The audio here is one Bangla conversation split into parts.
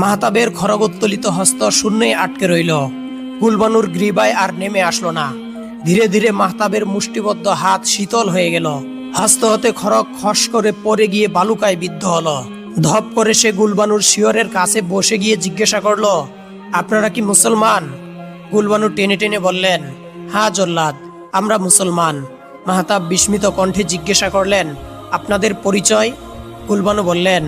মাহতাবের খরগোত্তলিত হস্ত শূন্যে আটকে রইল। গুলবানুর গ্রীবায় আর নেমে আসলো না। ধীরে ধীরে মাহতাবের মুষ্টিবদ্ধ হাত শীতল হয়ে গেল। হস্ত হতে খরক খস করে পড়ে গিয়ে বালুকায় বিদ্ধ হলো। ধপ করে সে গুলবানুর শিয়রের কাছে বসে গিয়ে জিজ্ঞাসা করল, আপনারা কি মুসলমান? গুলবানু টেনে টেনে বললেন হ্যাঁ জল্লাদ, আমরা মুসলমান। মাহতাব বিস্মিত কণ্ঠে জিজ্ঞাসা করলেন, আপনাদের পরিচয়? গুলবানু বললেন,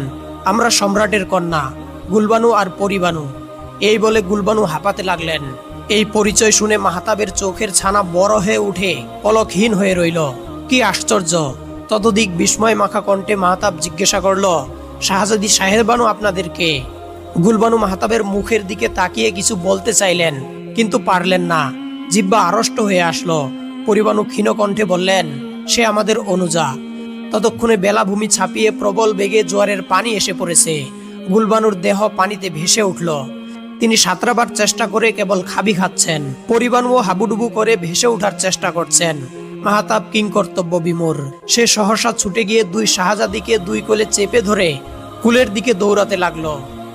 আমরা সম্রাটের কন্যা। গুলবানু আর পরিবানু। এই বলে গুলবানু হাঁপাতে লাগলেন। এই পরিচয় শুনে মাহতাবের চোখের ছানা বড় হয়ে উঠে পলকহীন হয়ে রইল। কি আশ্চর্য! ততদিক বিস্ময় মাখা কণ্ঠে মাহাতাব জিজ্ঞাসা করল, শাহজাদি সাহেবানু আপনাদেরকে? গুলবানু মাহতাবের মুখের দিকে তাকিয়ে কিছু বলতে চাইলেন, কিন্তু পারলেন না। জিব্বা আড়ষ্ট হয়ে আসলো। পরিবানু ক্ষীণ কণ্ঠে বললেন, সে আমাদের অনুজা। ততক্ষণে বেলাভূমি ছাপিয়ে প্রবল বেগে জোয়ারের পানি এসে পড়েছে। গুলবানুর দেহ পানিতে ভেসে উঠল। তিনি সাঁতরাবার চেষ্টা করে কেবল খাবি খাচ্ছেন। পরিবানুও হাবুডুবু করে ভেসে ওঠার চেষ্টা করছেন। মাহাতাব কিং কর্তব্য বিমূর। সে সহসা ছুটে গিয়ে দুই শাহজাদিকে দুই কোলে চেপে ধরে কুলের দিকে দৌড়াতে লাগল।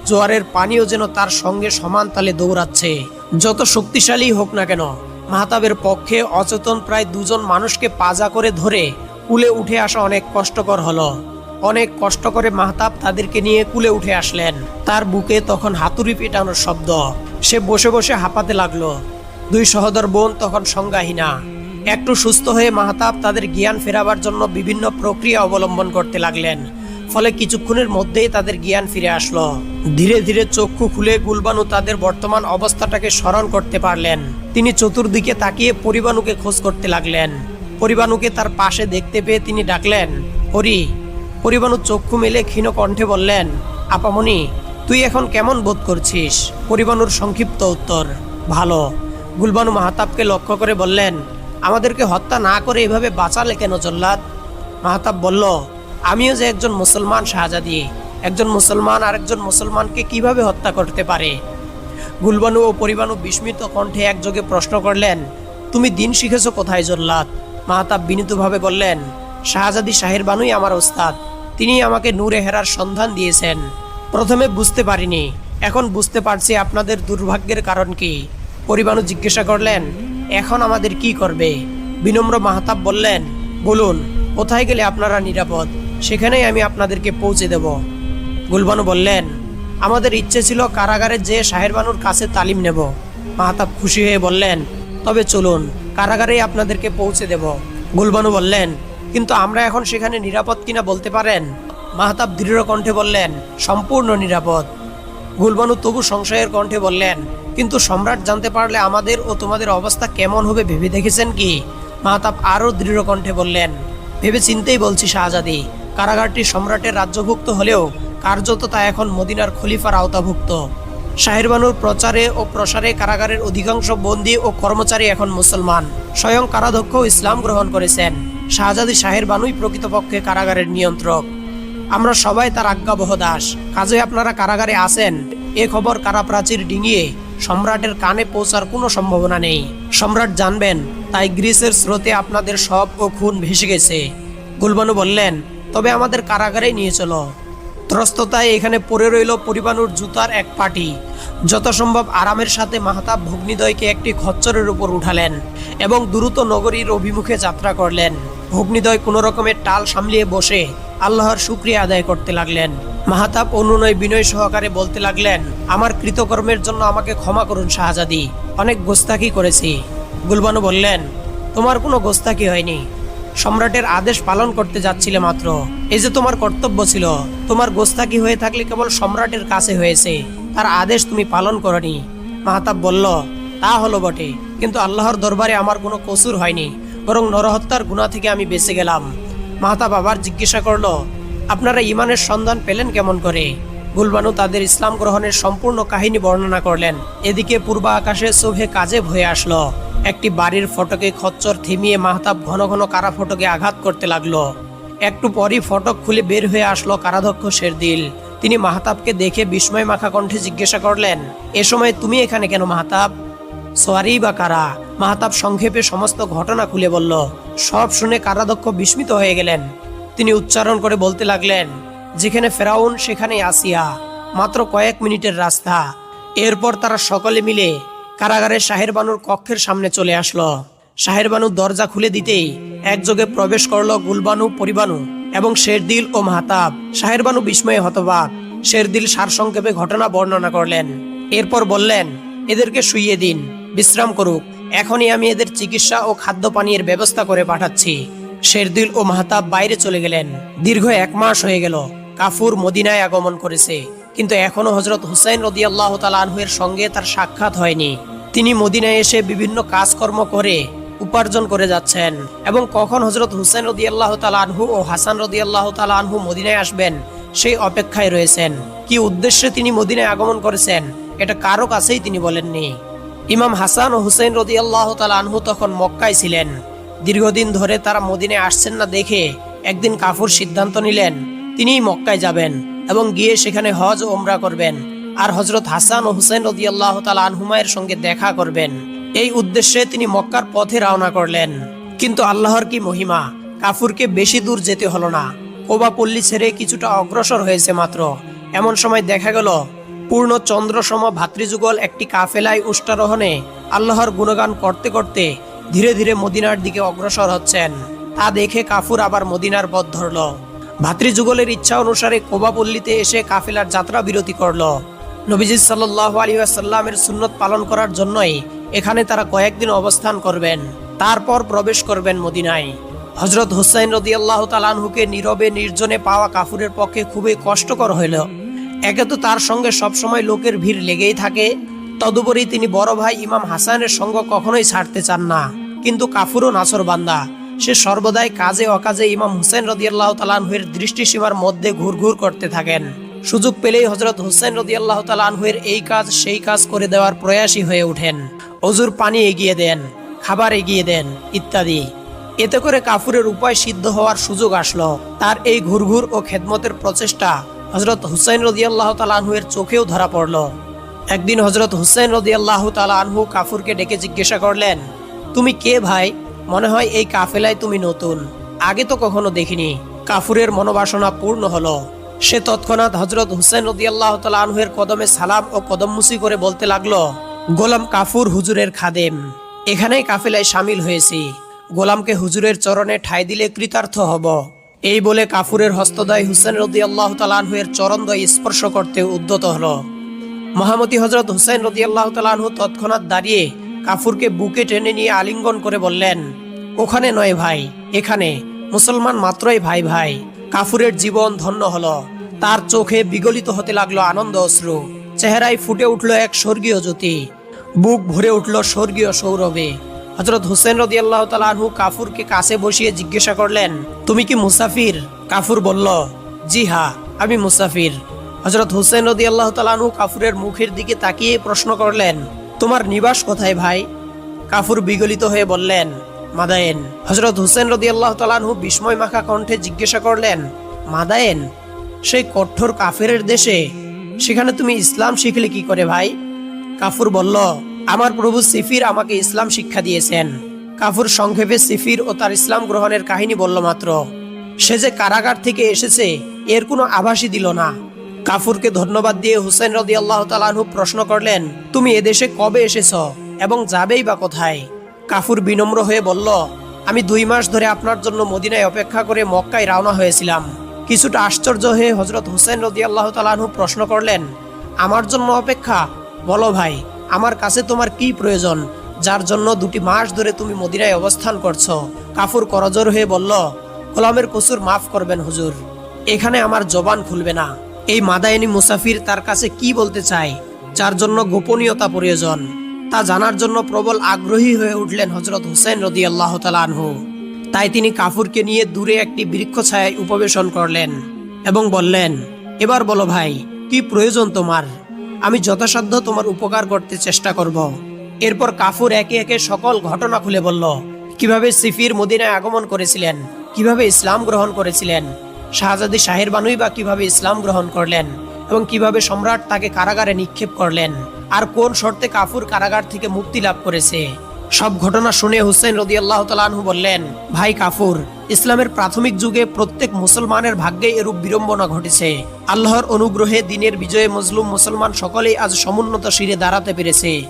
জোয়ারের পানিও যেন তার সঙ্গে সমান তালে দৌড়াচ্ছে। যত শক্তিশালী হোক না কেন, মাহতাবের পক্ষে অচেতন প্রায় দুজন মানুষকে পাজা করে ধরে কুলে উঠে আসা অনেক কষ্টকর হলো। অনেক কষ্ট করে মাহতাব তাদেরকে নিয়ে কুলে উঠে আসলেন। তার বুকে তখন হাতুড়ি পেটানোর শব্দ। সে বসে বসে হাঁপাতে লাগল। দুই সহদর বোন তখন সংজ্ঞাহীনা। একটু সুস্থ হয়ে মাহতাব তাদের জ্ঞান ফেরাবার জন্য বিভিন্ন প্রক্রিয়া অবলম্বন করতে লাগলেন। ফলে কিছুক্ষণের মধ্যেই তাদের জ্ঞান ফিরে আসলো। ধীরে ধীরে চক্ষু খুলে গুলবানু তাদের বর্তমান অবস্থাটাকে স্মরণ করতে পারলেন। তিনি চতুর্দিকে তাকিয়ে পরিবানুকে খোঁজ করতে লাগলেন। পরিবানুকে তার পাশে দেখতে পেয়ে তিনি ডাকলেন, হরি পরিবানু চক্ষু মেলে ক্ষীণ কণ্ঠে বললেন, আপামনি, তুই এখন কেমন বোধ করছিস? পরিবানুর সংক্ষিপ্ত উত্তর, ভালো। গুলবানু মাহাতাবকে লক্ষ্য করে বললেন, আমাদেরকে হত্যা না করে এভাবে বাঁচালে কেন জল্লাদ? মাহাতাব বলল, আমিও যে একজন মুসলমান শাহজাদি, একজন মুসলমান আর একজন মুসলমানকে কীভাবে হত্যা করতে পারে? গুলবানু ও পরিবানু বিস্মিত কণ্ঠে একযোগে প্রশ্ন করলেন, তুমি দিন শিখেছো কোথায় জল্লাদ? মাহাতাব বিনীতভাবে বললেন, শাহজাদি শাহের বানুই আমার ওস্তাদ। তিনি আমাকে নূরে হেরার সন্ধান দিয়েছেন। প্রথমে বুঝতে পারিনি, এখন বুঝতে পারছি আপনাদের দুর্ভাগ্যের কারণ কি। পরিবানু জিজ্ঞাসা করলেন, এখন আমাদের কি করবে? বিনম্র মাহতাব বললেন, বলুন, কোথায় গেলে আপনারা নিরাপদ? সেখানেই আমি আপনাদেরকে পৌঁছে দেব। গুলবানু বললেন, আমাদের ইচ্ছে ছিল কারাগারে যে বানুর কাছে তালিম নেব। মাহতাব খুশি হয়ে বললেন, তবে চলুন, কারাগারেই আপনাদেরকে পৌঁছে দেব। গুলবানু বললেন কিন্তু আমরা এখন সেখানে নিরাপদ কিনা বলতে পারেন? মাহতাব দৃঢ় কণ্ঠে বললেন, সম্পূর্ণ নিরাপদ। গুলবানু তবু সংশয়ের কণ্ঠে বললেন, কিন্তু সম্রাট জানতে পারলে আমাদের ও তোমাদের অবস্থা কেমন হবে ভেবে দেখেছেন কি? মাহতাব আরও দৃঢ় কণ্ঠে বললেন ভেবে চিন্তেই বলছি শাহজাদি, কারাগারটি সম্রাটের রাজ্যভুক্ত হলেও কার্যত তা এখন মদিনার খলিফার আওতাভুক্ত। শাহেরবানুর প্রচারে ও প্রসারে কারাগারের অধিকাংশ বন্দী ও কর্মচারী এখন মুসলমান। স্বয়ং কারাধ্যক্ষ ইসলাম গ্রহণ করেছেন। শাহজাদি শাহের বানুই প্রকৃতপক্ষে কারাগারের নিয়ন্ত্রক। আমরা সবাই তার আজ্ঞাবহ দাস। কাজে আপনারা কারাগারে আছেন। এ খবর কারাপ্রাচীর ডিঙিয়ে সম্রাটের কানে পৌঁছার কোনো সম্ভাবনা নেই। সম্রাট জানবেন, তাই গ্রিসের স্রোতে আপনাদের সব ও খুন ভেসে গেছে। গুলবানু বললেন, তবে আমাদের কারাগারেই নিয়ে চলো। ত্রস্ততায় এখানে পড়ে রইল পরিবাণুর জুতার এক পাটি। যত সম্ভব আরামের সাথে মাহতাব ভগ্নিদয়কে একটি খচ্চরের উপর উঠালেন এবং দ্রুত নগরীর অভিমুখে যাত্রা করলেন। ভগ্নিদয় কোনো রকমের টাল সামলিয়ে বসে আল্লাহর শুক্রিয়া আদায় করতে লাগলেন। মাহাতাব অনুনয় বিনয় সহকারে বলতে লাগলেন, আমার কৃতকর্মের জন্য আমাকে ক্ষমা করুন শাহজাদি, অনেক গোস্তাকি করেছি। গুলবানু বললেন, তোমার কোনো গোস্তাকি হয়নি। সম্রাটের আদেশ পালন করতে যাচ্ছিলে মাত্র। এই যে তোমার কর্তব্য ছিল, তোমার গোস্তাকি হয়ে থাকলে কেবল সম্রাটের কাছে হয়েছে। তার আদেশ তুমি পালন করনি। মাহাতাব বলল, তা হলো বটে, কিন্তু আল্লাহর দরবারে আমার কোনো কসুর হয়নি। বরং নরহত্যার গুণা থেকে আমি বেঁচে গেলাম। মাহাতাব আবার জিজ্ঞাসা করল, আপনারা ইমানের সন্ধান পেলেন কেমন করে? গুলবানু তাদের ইসলাম গ্রহণের সম্পূর্ণ কাহিনী বর্ণনা করলেন। এদিকে পূর্ব আকাশে চোখে কাজে হয়ে আসলো। একটি বাড়ির ফটকে খচ্চর থেমিয়ে মাহতাব ঘন ঘন কারা ফটকে আঘাত করতে লাগল। একটু পরই ফটক খুলে বের হয়ে আসলো কারাধ্যক্ষ শেরদিল। তিনি মাহতাবকে দেখে বিস্ময় মাখা কণ্ঠে জিজ্ঞাসা করলেন, এ সময় তুমি এখানে কেন মাহতাব? সোয়ারি বা কারা? মাহতাব সংক্ষেপে সমস্ত ঘটনা খুলে বলল, সব শুনে কারাধ্যক্ষ বিস্মিত হয়ে গেলেন। তিনি উচ্চারণ করে বলতে লাগলেন, যেখানে ফেরাউন সেখানে আসিয়া, মাত্র কয়েক মিনিটের রাস্তা। এরপর তারা সকলে মিলে কারাগারে শাহের বানুর কক্ষের সামনে চলে আসলো। শাহের বানুর দরজা খুলে দিতেই একযোগে প্রবেশ করল গুলবানু, পরিবানু এবং শেরদিল ও মাহতাব। শাহের বানু বিস্ময়ে হতবাক। শেরদিল সারসংক্ষেপে ঘটনা বর্ণনা করলেন। এরপর বললেন, এদেরকে শুইয়ে দিন। বিশ্রাম করুক। এখনই আমি এদের চিকিৎসা ও খাদ্য পানীয়ের ব্যবস্থা করে পাঠাচ্ছি। শেরদুল ও মাহতাব বাইরে চলে গেলেন। দীর্ঘ এক মাস হয়ে গেল কাফুর মদিনায় আগমন করেছে। কিন্তু এখনও হজরত হুসাইন রদি আল্লাহ তালানহুয়ের সঙ্গে তার সাক্ষাৎ হয়নি। তিনি মদিনায় এসে বিভিন্ন কাজকর্ম করে উপার্জন করে যাচ্ছেন এবং কখন হজরত হুসাইন রদি আল্লাহ তালানহু ও হাসান রদি আল্লাহ তালানহু মদিনায় আসবেন সেই অপেক্ষায় রয়েছেন। কি উদ্দেশ্যে তিনি মদিনায় আগমন করেছেন, এটা কারও কাছেই তিনি বলেননি। ইমাম হাসান ও হুসেন রদি আল্লাহ আনহু তখন মক্কায় ছিলেন। দীর্ঘদিন ধরে তারা মদিনে আসছেন না দেখে একদিন কাফুর সিদ্ধান্ত নিলেন, তিনিই মক্কায় যাবেন এবং গিয়ে সেখানে হজ ওমরা করবেন। আর হজরত হাসান ও হুসেন রদি আল্লাহ তালা আনহুমায়ের সঙ্গে দেখা করবেন। এই উদ্দেশ্যে তিনি মক্কার পথে রওনা করলেন। কিন্তু আল্লাহর কি মহিমা? কাফুরকে বেশি দূর যেতে হলো না। কোবা পল্লী ছেড়ে কিছুটা অগ্রসর হয়েছে মাত্র। এমন সময় দেখা গেল পূর্ণ চন্দ্রসম ভাতৃযুগল একটি কাফেলায় উষ্টারোহণে আল্লাহর গুণগান করতে করতে ধীরে ধীরে মদিনার দিকে অগ্রসর হচ্ছেন। তা দেখে কাফুর আবার মদিনার পথ ধরল। ভাতৃযুগলের ইচ্ছা অনুসারে কোবাপল্লীতে এসে কাফেলার যাত্রা বিরতি করল। নবীজি সাল্লাহ আলী আসাল্লামের সুন্নত পালন করার জন্যই এখানে তারা কয়েকদিন অবস্থান করবেন। তারপর প্রবেশ করবেন মদিনায়। হজরত হুসাইন রদি আল্লাহ তালানহুকে নীরবে নির্জনে পাওয়া কাফুরের পক্ষে খুবই কষ্টকর হইল। একে তো তার সঙ্গে সবসময় লোকের ভিড় লেগেই থাকে। তদুপরি তিনি বড় ভাই ইমাম হাসানের সঙ্গ কখনোই ছাড়তে চান না। কিন্তু কাফুরও নাসর বান্দা। সে সর্বদাই কাজে অকাজে ইমাম হুসেন রদিয়াল্লাহ তালানহুয়ের দৃষ্টিসীমার মধ্যে ঘুরঘুর করতে থাকেন। সুযোগ পেলেই হজরত হুসেন রদিয়াল্লাহ তালানহুয়ের এই কাজ সেই কাজ করে দেওয়ার প্রয়াসী হয়ে ওঠেন। অজুর পানি এগিয়ে দেন, খাবার এগিয়ে দেন, ইত্যাদি। এতে করে কাফুরের উপায় সিদ্ধ হওয়ার সুযোগ আসলো। তার এই ঘুরঘুর ও খেদমতের প্রচেষ্টা হজরত হুসাইন রদিয়াল্লাহ তালানহুয়ের চোখেও ধরা পড়ল। একদিন হজরত হুসাইন রদিয়াল্লাহ তালানহু কাফুরকে ডেকে জিজ্ঞাসা করলেন, তুমি কে ভাই? মনে হয় এই কাফেলায় তুমি নতুন। আগে তো কখনো দেখিনি। কাফুরের মনোবাসনা পূর্ণ হলো। সে তৎক্ষণাৎ হজরত হুসেন রদিয়াল্লাহ তালানহুয়ের কদমে সালাম ও কদম কদমমুসি করে বলতে লাগল, গোলাম কাফুর হুজুরের খাদেম। এখানেই কাফেলায় সামিল হয়েছি। গোলামকে হুজুরের চরণে ঠাই দিলে কৃতার্থ হব। এই বলে কাফুরের হস্তদয় হুসেন রদি আল্লাহ তালানহুয়ের চরণদয় স্পর্শ করতে উদ্যত হল। মহামতি হজরত হুসেন রদি আল্লাহ তালানহু তৎক্ষণাৎ দাঁড়িয়ে কাফুরকে বুকে টেনে নিয়ে আলিঙ্গন করে বললেন, ওখানে নয় ভাই, এখানে। মুসলমান মাত্রই ভাই ভাই। কাফুরের জীবন ধন্য হলো। তার চোখে বিগলিত হতে লাগল আনন্দ অশ্রু। চেহারায় ফুটে উঠল এক স্বর্গীয় জ্যোতি। বুক ভরে উঠল স্বর্গীয় সৌরভে। হজরত হুসেন রদি আল্লাহ তালাহু কাফুরকে কাছে বসিয়ে জিজ্ঞাসা করলেন, তুমি কি মুসাফির? কাফুর বলল, জি হা, আমি মুসাফির। হজরত হুসেন রদি আল্লাহ তালাহু কাফুরের মুখের দিকে তাকিয়ে প্রশ্ন করলেন, তোমার নিবাস কোথায় ভাই? কাফুর বিগলিত হয়ে বললেন, মাদায়েন। হজরত হুসেন রদি আল্লাহ তালাহু বিস্ময় মাখা কণ্ঠে জিজ্ঞাসা করলেন, মাদায়েন? সেই কঠোর কাফেরের দেশে? সেখানে তুমি ইসলাম শিখলে কি করে ভাই? কাফুর বলল আমার প্রভু সিফির আমাকে ইসলাম শিক্ষা দিয়েছেন। কাফুর সংক্ষেপে সিফির ও তার ইসলাম গ্রহণের কাহিনী বলল মাত্র, সে যে কারাগার থেকে এসেছে, এর কোনো আভাসই দিল না। কাফুরকে ধন্যবাদ দিয়ে হুসেন রদি আল্লাহ তালাহু প্রশ্ন করলেন, তুমি এদেশে কবে এসেছ এবং যাবেই বা কোথায়? কাফুর বিনম্র হয়ে বলল, আমি দুই মাস ধরে আপনার জন্য মদিনায় অপেক্ষা করে মক্কায় রওনা হয়েছিলাম। কিছুটা আশ্চর্য হয়ে হজরত হুসেন রদি আল্লাহ তালাহু প্রশ্ন করলেন, আমার জন্য অপেক্ষা? বলো ভাই। আমার কাছে তোমার কি প্রয়োজন? যার জন্য দুটি মাস ধরে তুমি মদিনায় অবস্থান করছ। কাফুর করজোর হয়ে বলল, গোলামের কসুর মাফ করবেন হুজুর। এখানে আমার জবান খুলবে না। এই মাদায়নি মুসাফির তার কাছে কি বলতে চায়? যার জন্য গোপনীয়তা প্রয়োজন। তা জানার জন্য প্রবল আগ্রহী হয়ে উঠলেন হজরত হুসেন রদি আল্লাহ আনহু। তাই তিনি কাফুরকে নিয়ে দূরে একটি বৃক্ষ ছায়ায় উপবেশন করলেন এবং বললেন, এবার বলো ভাই, কি প্রয়োজন তোমার? আমি যথাসাধ্য তোমার উপকার করতে চেষ্টা করব। এরপর কাফুর একে একে সকল ঘটনা খুলে বলল, কীভাবে সিফির মদিনায় আগমন করেছিলেন? কীভাবে ইসলাম গ্রহণ করেছিলেন? শাহজাদি শাহের বানুই বা কীভাবে ইসলাম গ্রহণ করলেন? এবং কীভাবে সম্রাট তাকে কারাগারে নিক্ষেপ করলেন? আর কোন শর্তে কাফুর কারাগার থেকে মুক্তি লাভ করেছে? সব ঘটনা শুনে হুসেন আল্লাহ তালাহু বললেন, ভাই কাফুর, ইসলামের প্রাথমিক যুগে প্রত্যেক মুসলমানের ভাগ্যে এরূপ বিড়ম্বনা ঘটেছে। আল্লাহর অনুগ্রহে দিনের বিজয়ে মজলুম মুসলমান সকলেই আজ সমুন্নত শিরে দাঁড়াতে পেরেছে।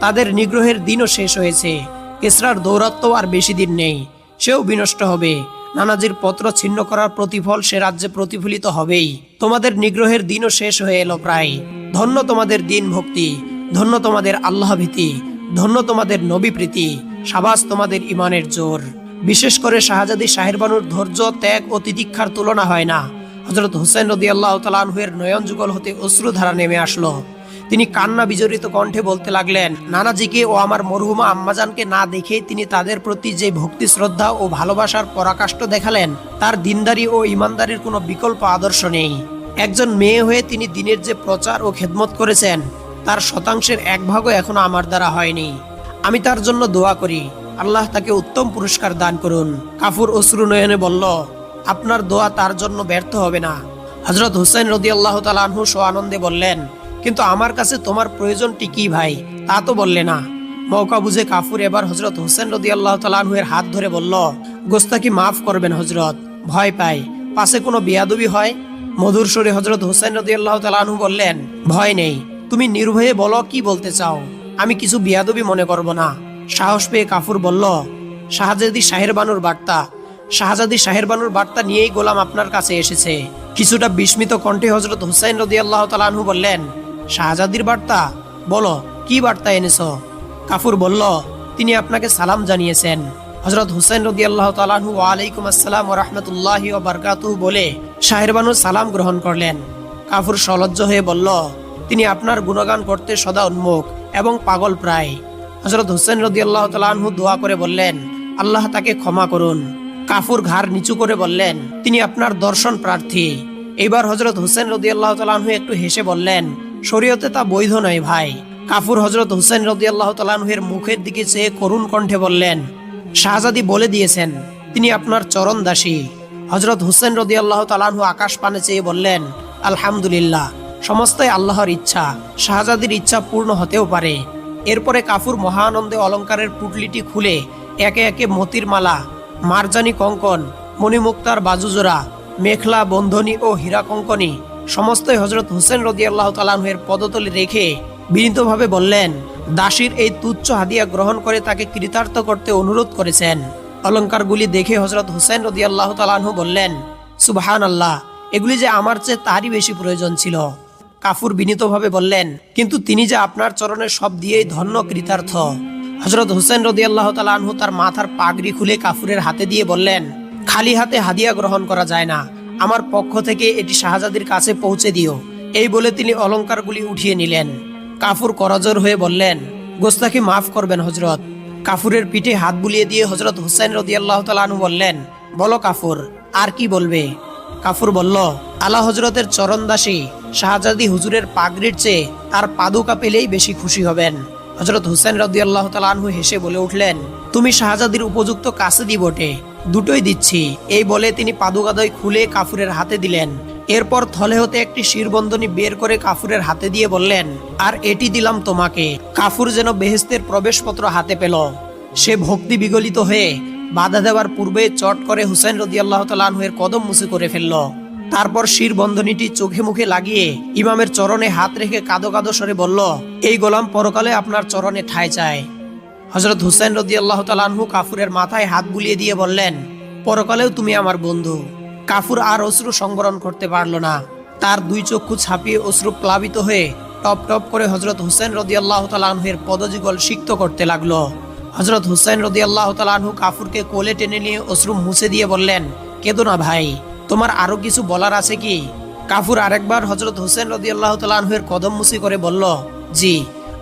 তাদের নিগ্রহের দিনও শেষ হয়েছে। কেসরার দৌরাত্ম আর বেশি দিন নেই। সেও বিনষ্ট হবে। নানাজির পত্র ছিন্ন করার প্রতিফল সে রাজ্যে প্রতিফলিত হবেই। তোমাদের নিগ্রহের দিনও শেষ হয়ে এলো প্রায়। ধন্য তোমাদের দিন ভক্তি, ধন্য তোমাদের আল্লাহ ভীতি ধন্য তোমাদের নবী প্রীতি, সাবাস তোমাদের ইমানের জোর। বিশেষ করে শাহজাদি শাহেরবানুর ধৈর্য, ত্যাগ ও তিতিক্ষার তুলনা হয় না। হজরত হুসেন রদি আল্লাহ তালাহুয়ের নয়ন যুগল হতে অশ্রুধারা নেমে আসলো। তিনি কান্না বিজড়িত কণ্ঠে বলতে লাগলেন, নানাজিকে ও আমার মরহুমা আম্মাজানকে না দেখে তিনি তাদের প্রতি যে ভক্তি, শ্রদ্ধা ও ভালোবাসার পরাকাষ্ঠ দেখালেন, তার দিনদারি ও ইমানদারির কোনো বিকল্প আদর্শ নেই। একজন মেয়ে হয়ে তিনি দিনের যে প্রচার ও খেদমত করেছেন তার শতাংশের এক ভাগও এখনও আমার দ্বারা হয়নি। আমি তার জন্য দোয়া করি। আল্লাহ তাকে উত্তম পুরস্কার দান করুন। কাফুর অশ্রু নয়নে বলল, আপনার দোয়া তার জন্য ব্যর্থ হবে না। হজরত হুসেন রদি আল্লাহ তালাহু সো আনন্দে বললেন, কিন্তু আমার কাছে তোমার প্রয়োজনটি কি ভাই? তা তো বললে না। মৌকা বুঝে কাফুর এবার হজরত হোসেন রদি আল্লাহ তালাহুয়ের হাত ধরে বলল গোস্তাকি মাফ করবেন হজরত ভয় পাই। পাশে কোনো বিয়াদবি হয়? মধুর সুরে হজরত হোসেন রদি আল্লাহ তালাহু বললেন, ভয় নেই। তুমি নির্ভয়ে বলো কি বলতে চাও? আমি কিছু বিয়াদবি মনে করব না। সাহস পেয়ে কাফুর বলল, শাহজাদি শাহের বানুর বার্তা। শাহজাদি শাহের বানুর বার্তা নিয়েই গোলাম আপনার কাছে এসেছে। কিছুটা বিস্মিত কণ্ঠে হজরত হুসাইন রদি আল্লাহ তালাহু বললেন, শাহজাদির বার্তা? বলো, কি বার্তা এনেছ? কাফুর বলল, তিনি আপনাকে সালাম জানিয়েছেন। হজরত হুসেন রদি আল্লাহ তালাহু আলাইকুম আসসালাম ও রহমতুল্লাহ বারকাতু বলে শাহের বানুর সালাম গ্রহণ করলেন। কাফুর সলজ্জ হয়ে বলল তিনি আপনার গুণগান করতে সদা উন্মুখ এবং পাগল প্রায়। হজরত হুসেন রদি আল্লাহ তালাহু দোয়া করে বললেন, আল্লাহ তাকে ক্ষমা করুন। কাফুর ঘাড় নিচু করে বললেন, তিনি আপনার দর্শন প্রার্থী। এইবার হজরত হুসেন রদি আল্লাহ তালাহু একটু হেসে বললেন, শরীয়তে তা বৈধ নয় ভাই। কাফুর হজরত হুসেন রদি আল্লাহ তালাহুয়ের মুখের দিকে চেয়ে করুণ কণ্ঠে বললেন, শাহজাদি বলে দিয়েছেন, তিনি আপনার চরণ দাসী। হজরত হুসেন রদি আল্লাহ তালাহু আকাশ পানে চেয়ে বললেন, আলহামদুলিল্লাহ। সমস্তই আল্লাহর ইচ্ছা, শাহজাদির ইচ্ছা পূর্ণ হতেও পারে। এরপরে কাফুর মহানন্দে অলঙ্কারের পুটলিটি খুলে একে একে মতির মালা, মারজানি কঙ্কন, মণিমুক্তার বাজুজোড়া, মেখলা, বন্ধনী ও হীরা কঙ্কনি সমস্তই হজরত হোসেন রদি আল্লাহ তালাহের পদতলে রেখে বিনীতভাবে বললেন, দাসীর এই তুচ্ছ হাদিয়া গ্রহণ করে তাকে কৃতার্থ করতে অনুরোধ করেছেন। অলঙ্কারগুলি দেখে হজরত হোসেন রদি আল্লাহ তালাহু বললেন সুবাহান আল্লাহ এগুলি যে আমার চেয়ে তারই বেশি প্রয়োজন ছিল। কাফুর বিনীতভাবে বললেন, কিন্তু তিনি যে আপনার চরণে সব দিয়েই ধন্য কৃতার্থ। হজরত হোসেন রদি আল্লাহ তালাহু তার মাথার পাগড়ি খুলে কাফুরের হাতে দিয়ে বললেন, খালি হাতে হাদিয়া গ্রহণ করা যায় না। আমার পক্ষ থেকে এটি শাহজাদির কাছে পৌঁছে দিও। এই বলে তিনি অলঙ্কারগুলি উঠিয়ে নিলেন। কাফুর করজর হয়ে বললেন গোস্তাকে মাফ করবেন হজরত কাফুরের পিঠে হাত বুলিয়ে দিয়ে হজরত হুসাইন রদি আল্লাহ তালাহু বললেন, বলো কাফুর, আর কি বলবে? কাফুর বলল আলা হজরতের চরণদাসী শাহজাদি হুজুরের পাগড়ির চেয়ে তার পাদুকা পেলেই বেশি খুশি হবেন। হজরত হুসেন রদি আল্লাহ তালাহু হেসে বলে উঠলেন, তুমি শাহজাদির উপযুক্ত কাছে দি বটে, দুটোই দিচ্ছি। এই বলে তিনি পাদুকাদয় খুলে কাফুরের হাতে দিলেন। এরপর থলে হতে একটি শিরবন্ধনী বের করে কাফুরের হাতে দিয়ে বললেন, আর এটি দিলাম তোমাকে। কাফুর যেন বেহেস্তের প্রবেশপত্র হাতে পেল। সে ভক্তি বিগলিত হয়ে বাধা দেওয়ার পূর্বে চট করে হুসেন আল্লাহ তালাহের কদম মুছে করে ফেলল। তারপর শির বন্ধনীটি চোখে মুখে লাগিয়ে ইমামের চরণে হাত রেখে কাদো কাদো সরে বলল, এই গোলাম পরকালে আপনার চরণে ঠায় চায়। হজরত হুসেন রদি আল্লাহ তালাহু কাফুরের মাথায় হাত বুলিয়ে দিয়ে বললেন, পরকালেও তুমি আমার বন্ধু। কাফুর আর অশ্রু সংবরণ করতে পারল না। তার দুই চক্ষু ছাপিয়ে অশ্রু প্লাবিত হয়ে টপ টপ করে হজরত হুসেন রদি আল্লাহ তালাহের পদযুগল সিক্ত করতে লাগল। হজরত হুসেন রদি আল্লাহ তালাহু কাফুরকে কোলে টেনে নিয়ে অশ্রু মুছে দিয়ে বললেন, কেদো না ভাই। তোমার আরও কিছু বলার আছে কি? কাফুর আরেকবার হজরত হোসেন রদি আল্লাহ তালাহের কদম মুছি করে বলল, জি,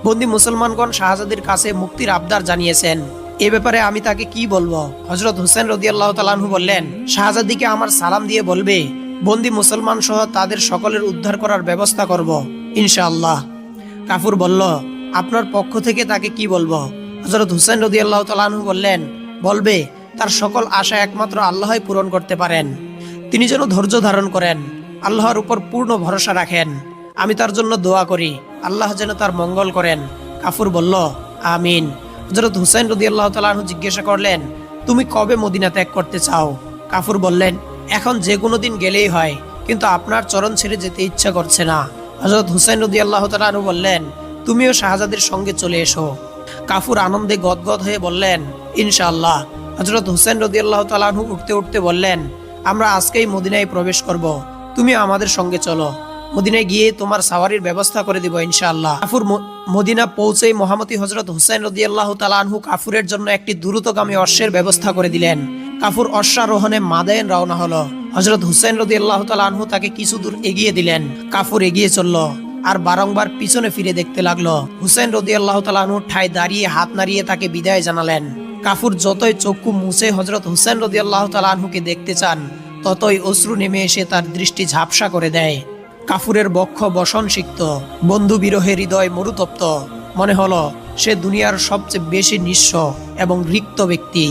বন্দি মুসলমানগণ শাহজাদির কাছে মুক্তির আবদার জানিয়েছেন। এ ব্যাপারে আমি তাকে কি বলব? হজরত হোসেন রদি আল্লাহ তালাহু বললেন শাহজাদিকে আমার সালাম দিয়ে বলবে, বন্দি মুসলমান সহ তাদের সকলের উদ্ধার করার ব্যবস্থা করব, ইনশাআল্লাহ। কাফুর বলল, আপনার পক্ষ থেকে তাকে কি বলব? হজরত হুসেন রদি আল্লাহ তালাহু বললেন, বলবে, তার সকল আশা একমাত্র আল্লাহই পূরণ করতে পারেন। তিনি যেন ধৈর্য ধারণ করেন, আল্লাহর উপর পূর্ণ ভরসা রাখেন। আমি তার জন্য দোয়া করি, আল্লাহ যেন তার মঙ্গল করেন। কাফুর বলল, আমিন। হজরত হুসেন রদি আল্লাহ তালাহু জিজ্ঞাসা করলেন, তুমি কবে মদিনা ত্যাগ করতে চাও? কাফুর বললেন, এখন যে কোনো দিন গেলেই হয়, কিন্তু আপনার চরণ ছেড়ে যেতে ইচ্ছা করছে না। হজরত হুসেন রদি আল্লাহ তালাহু বললেন, তুমিও শাহজাদের সঙ্গে চলে এসো। কাফুর আনন্দে গদগদ হয়ে বললেন, ইনশাআল্লাহ। হজরত হুসেন রদি আল্লাহ তালাহু উঠতে উঠতে বললেন আমরা আজকেই মদিনায় প্রবেশ করব। তুমি আমাদের সঙ্গে চলো। মদিনায় গিয়ে তোমার সাওয়ারির ব্যবস্থা করে দিব ইনশাআল্লাহ। কাফুর মদিনা পৌঁছেই মহামতি হজরত হুসেন রদি আল্লাহ তালাহু কাফুরের জন্য একটি দ্রুতগামী অশ্বের ব্যবস্থা করে দিলেন। কাফুর অশ্বারোহণে মাদায়ন রওনা হলো। হজরত হুসেন রদি আল্লাহ তালাহু তাকে কিছু দূর এগিয়ে দিলেন। কাফুর এগিয়ে চলল আর বারংবার পিছনে ফিরে দেখতে লাগল। হুসেন রদি আল্লাহ তালাহু ঠায় দাঁড়িয়ে হাত নাড়িয়ে তাকে বিদায় জানালেন। কাফুর যতই চক্ষু মুছে হজরত হুসেন রদি আল্লাহ তালাহুকে দেখতে চান, ততই অশ্রু নেমে এসে তার দৃষ্টি ঝাপসা করে দেয়। কাফুরের বক্ষ বসন সিক্ত বন্ধু বিরহে হৃদয় মরুতপ্ত। মনে হলো, সে দুনিয়ার সবচেয়ে বেশি নিঃস্ব এবং রিক্ত ব্যক্তি।